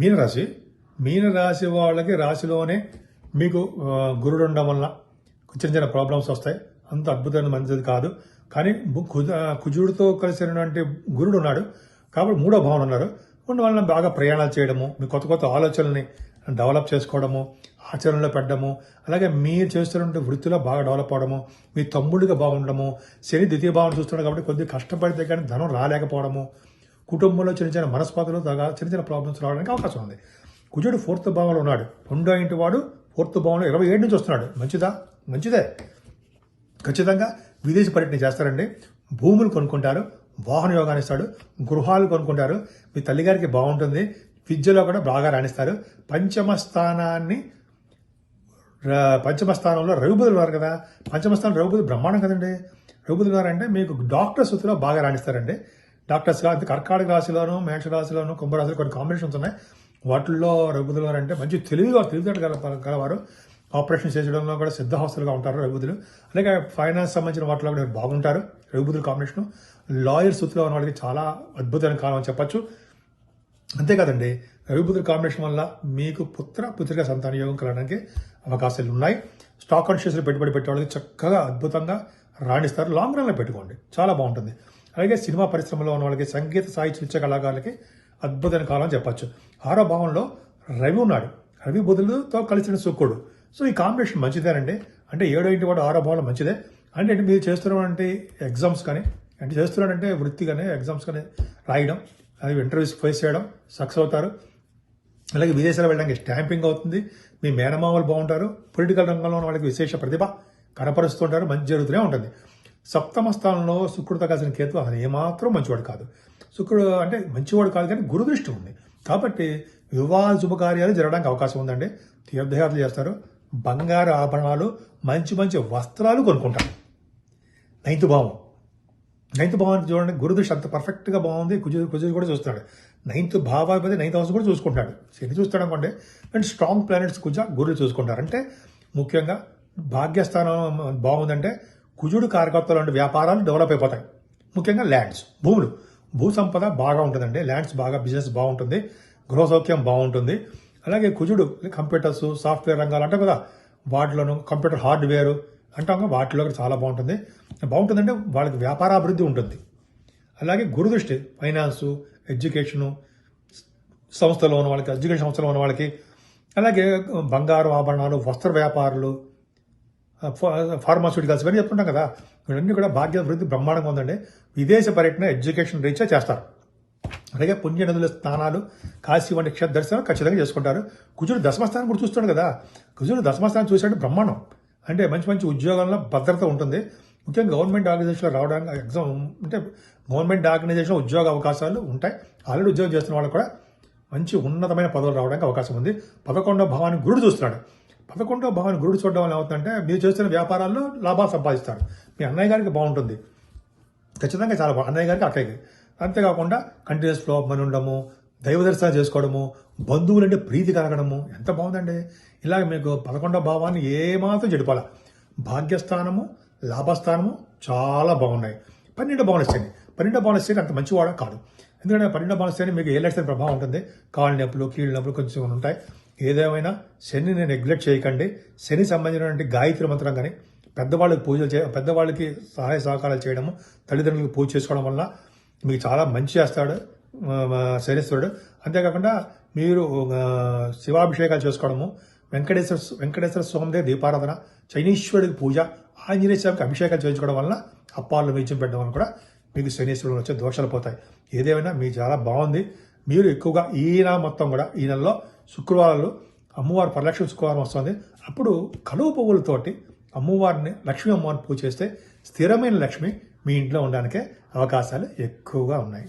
మీనరాశి? మీనరాశి వాళ్ళకి రాశిలోనే మీకు గురుడు ఉండడం వల్ల చిన్న చిన్న ప్రాబ్లమ్స్ వస్తాయి. అంత అద్భుతమైన మంచిది కాదు. కానీ కుజుడితో కలిసినటువంటి గురుడు ఉన్నాడు. కాబట్టి మూడో భావన ఉన్నారు. ఉన్న వలన బాగా ప్రయాణాలు చేయడము మీ కొత్త కొత్త ఆలోచనల్ని డెవలప్ చేసుకోవడము ఆచరణలో పెట్టడము అలాగే మీరు చేస్తున్న వృత్తిలో బాగా డెవలప్ అవడము మీ తమ్ముడిగా బాగుండడము శని ద్వితీయ భావన చూస్తున్నాడు కాబట్టి కొద్దిగా కష్టపడితే కానీ ధనం రాలేకపోవడము కుటుంబంలో చిన్న చిన్న మనస్పాతలు తగా చిన్న చిన్న ప్రాబ్లమ్స్ రావడానికి అవకాశం ఉంది. కుజుడు ఫోర్త్ భావంలో ఉన్నాడు. రెండో ఇంటి వాడు ఫోర్త్ భావంలో ఇరవై ఏడు నుంచి వస్తున్నాడు. మంచిదా? మంచిదే. ఖచ్చితంగా విదేశీ పర్యటన చేస్తారండి. భూములు కొనుక్కుంటారు వాహన యోగాన్ని ఇస్తాడు గృహాలు కొనుక్కుంటారు. మీ తల్లిగారికి బాగుంటుంది. విద్యలో కూడా బాగా రాణిస్తారు. పంచమ స్థానాన్ని పంచమ స్థానంలో రవిబుధులు ఉన్నారు కదా. పంచమ స్థానం రవిబుధులు బ్రహ్మాండం కదండి. రఘుబుధులు ఉన్నారంటే మీకు డాక్టర్స్ వృత్తిలో బాగా రాణిస్తారండి. డాక్టర్స్ అంటే కర్కాటక రాశిలోను మేష రాశిలోను కుంభరాశిలో కొన్ని కాంబినేషన్స్ ఉన్నాయి. వాటిల్లో రఘుబుధులు అంటే మంచి తెలివిగా తెలివితేట గల గలవారు. ఆపరేషన్ చేసడంలో కూడా సిద్ధహస్తులుగా ఉంటారు రఘుబుధులు అలాగే ఫైనాన్స్ సంబంధించిన వాటిలో కూడా బాగుంటారు. రఘుబుధుల కాంబినేషన్ లాయర్ వృత్తిలో ఉన్న వాళ్ళకి చాలా అద్భుతమైన కాలం అని చెప్పచ్చు. అంతేకాదండి రవిబుధుల కాంబినేషన్ వల్ల మీకు పుత్ర పుత్రిక సంతాన యోగం కలగడానికి అవకాశాలు ఉన్నాయి. స్టాక్ కాన్షియస్లో పెట్టుబడి పెట్టే వాళ్ళకి చక్కగా అద్భుతంగా రాణిస్తారు. లాంగ్ రన్లో పెట్టుకోండి. చాలా బాగుంటుంది. అలాగే సినిమా పరిశ్రమలో ఉన్న వాళ్ళకి సంగీత సాహిత్య నృత్య కళాకారులకి అద్భుతమైన కాలం చెప్పచ్చు. ఆరో భావంలో రవి ఉన్నాడు. రవి బుధులతో కలిసిన శుక్రుడు. సో ఈ కాంబినేషన్ మంచిదేనండి. అంటే ఏడో ఇంటి వాడు ఆరో భావంలో మంచిదే. అంటే మీరు చేస్తున్నటువంటి ఎగ్జామ్స్ కానీ అంటే చేస్తున్నాడంటే వృత్తి కానీ ఎగ్జామ్స్ కానీ రాయడం అది ఇంటర్వ్యూస్ ఫేస్ చేయడం సక్సెస్ అవుతారు. అలాగే విదేశాలు వెళ్ళడానికి స్టాంపింగ్ అవుతుంది. మీ మేనమామలు బాగుంటారు. పొలిటికల్ రంగంలో ఉన్న వాళ్ళకి విశేష ప్రతిభ కనపరుస్తుంటారు. మంచి జరుగుతూనే ఉంటుంది. సప్తమ స్థానంలో శుక్రుడితో కలిసిన కేతు అసలు ఏమాత్రం మంచివాడు కాదు. శుక్రుడు అంటే మంచివాడు కాదు కానీ గురుదృష్టి ఉంది. కాబట్టి వివాహ శుభకార్యాలు జరగడానికి అవకాశం ఉందండి. తీర్థయాత్రలు చేస్తారు. బంగారు ఆభరణాలు మంచి మంచి వస్త్రాలు కొనుక్కుంటారు. నైన్త్ భావం. నైన్త్ భావాన్ని చూడండి గురుదృష్టి అంత పర్ఫెక్ట్గా బాగుంది. కుజు కుజుడు కూడా చూస్తాడు. నైన్త్ భావాధిపతి నైన్త్ హౌస్ కూడా చూసుకుంటాడు. శని చూస్తాడు అనుకోండి. అండ్ స్ట్రాంగ్ ప్లానెట్స్ కుజ గురుడు చూసుకుంటారు. అంటే ముఖ్యంగా భాగ్యస్థానం బాగుందంటే కుజుడు కార్యకర్తలు అంటే వ్యాపారాలు డెవలప్ అయిపోతాయి. ముఖ్యంగా ల్యాండ్స్ భూములు. భూ సంపద బాగా ఉంటుందండి. ల్యాండ్స్ బాగా బిజినెస్ బాగుంటుంది. గృహ సౌఖ్యం బాగుంటుంది. అలాగే కుజుడు కంప్యూటర్స్ సాఫ్ట్వేర్ రంగాలు అంటాం కదా వాటిలోను కంప్యూటర్ హార్డ్వేర్ అంటాం కదా వాటిలో కూడా చాలా బాగుంటుంది. బాగుంటుందంటే వాళ్ళకి వ్యాపారాభివృద్ధి ఉంటుంది. అలాగే గురుదృష్టి ఫైనాన్సు ఎడ్యుకేషను సంస్థలో ఉన్న వాళ్ళకి ఎడ్యుకేషన్ సంస్థలో ఉన్న వాళ్ళకి అలాగే బంగారు ఆభరణాలు వస్త్ర వ్యాపారులు ఫార్మాస్యూటికల్స్ ఇవన్నీ చెప్తుంటాం కదా. ఇవన్నీ కూడా భాగ్య అభివృద్ధి బ్రహ్మాండంగా ఉందండి. విదేశ పర్యటన ఎడ్యుకేషన్ రీత్యా చేస్తారు. అలాగే పుణ్య నదుల స్నానాలు కాశీ వంటి క్షేత్ర దర్శనం ఖచ్చితంగా చేసుకుంటారు. కుజుడు దశమస్థానం కూడా చూస్తాడు కదా. కుజుడు దశమస్థానం చూసాడు బ్రహ్మాండం. అంటే మంచి మంచి ఉద్యోగంలో భద్రత ఉంటుంది. ముఖ్యంగా గవర్నమెంట్ ఆర్గనైజేషన్లో రావడానికి ఎగ్జామ్ అంటే గవర్నమెంట్ ఆర్గనైజేషన్ ఉద్యోగ అవకాశాలు ఉంటాయి. ఆల్రెడీ ఉద్యోగం చేస్తున్న వాళ్ళు కూడా మంచి ఉన్నతమైన పదవులు రావడానికి అవకాశం ఉంది. పదకొండవ భావాన్ని గురుడు చూస్తున్నాడు. పదకొండో భావాన్ని గురుడు చూడడం వల్ల ఏమవుతుందంటే మీరు చేస్తున్న వ్యాపారాల్లో లాభాలు సంపాదిస్తారు. మీ అన్నయ్య గారికి బాగుంటుంది. ఖచ్చితంగా చాలా అన్నయ్య గారికి అక్కయ్యకి. అంతేకాకుండా కంటిన్యూస్ ఫ్లో మని ఉండడము దైవ దర్శనం చేసుకోవడము బంధువులంటే ప్రీతి కలగడము ఎంత బాగుందండి. ఇలాగ మీకు పదకొండో భావాన్ని ఏమాత్రం చెడిపోలే. భాగ్యస్థానము లాభస్థానము చాలా బాగున్నాయి. పన్నెండో భావన శని పన్నెండో భావన శని అంత మంచివాడ కాదు. ఎందుకంటే పన్నెండో భావన మీకు ఏ లక్షణ ప్రభావం ఉంటుంది? కాళ్ళ నొప్పులు కీళ్ళ నొప్పులు కొంచెం ఉంటాయి. ఏదేమైనా శనిని నెగ్లెక్ట్ చేయకండి. శని సంబంధించినటువంటి గాయత్రి మంత్రం కానీ పెద్దవాళ్ళకి పూజలు చే పెద్దవాళ్ళకి సహాయ సహకారాలు చేయడము తల్లిదండ్రులకు పూజ చేసుకోవడం వల్ల మీకు చాలా మంచి చేస్తాడు శనిశ్వరుడు. అంతేకాకుండా మీరు శివాభిషేకాలు చేసుకోవడము వెంకటేశ్వర వెంకటేశ్వర స్వామిదే దీపారాధన చైనీశ్వరుడికి పూజ ఆంజనేయ స్వామికి అభిషేకాలు చేయించుకోవడం వల్ల అప్పాలు వేయించం పెట్టడం వల్ల కూడా మీకు శనీశ్వరుడు వచ్చే దోషాలు పోతాయి. ఏదేమైనా మీకు చాలా బాగుంది. మీరు ఎక్కువగా ఈ నెల మొత్తం కూడా ఈ నెలలో శుక్రవారాలు అమ్మవారు పరలక్ష్మి శుక్రవారం వస్తుంది. అప్పుడు కలువ పువ్వులతోటి అమ్మవారిని లక్ష్మీ అమ్మవారిని పూజ చేస్తే స్థిరమైన లక్ష్మి మీ ఇంట్లో ఉండడానికే అవకాశాలు ఎక్కువగా ఉన్నాయి.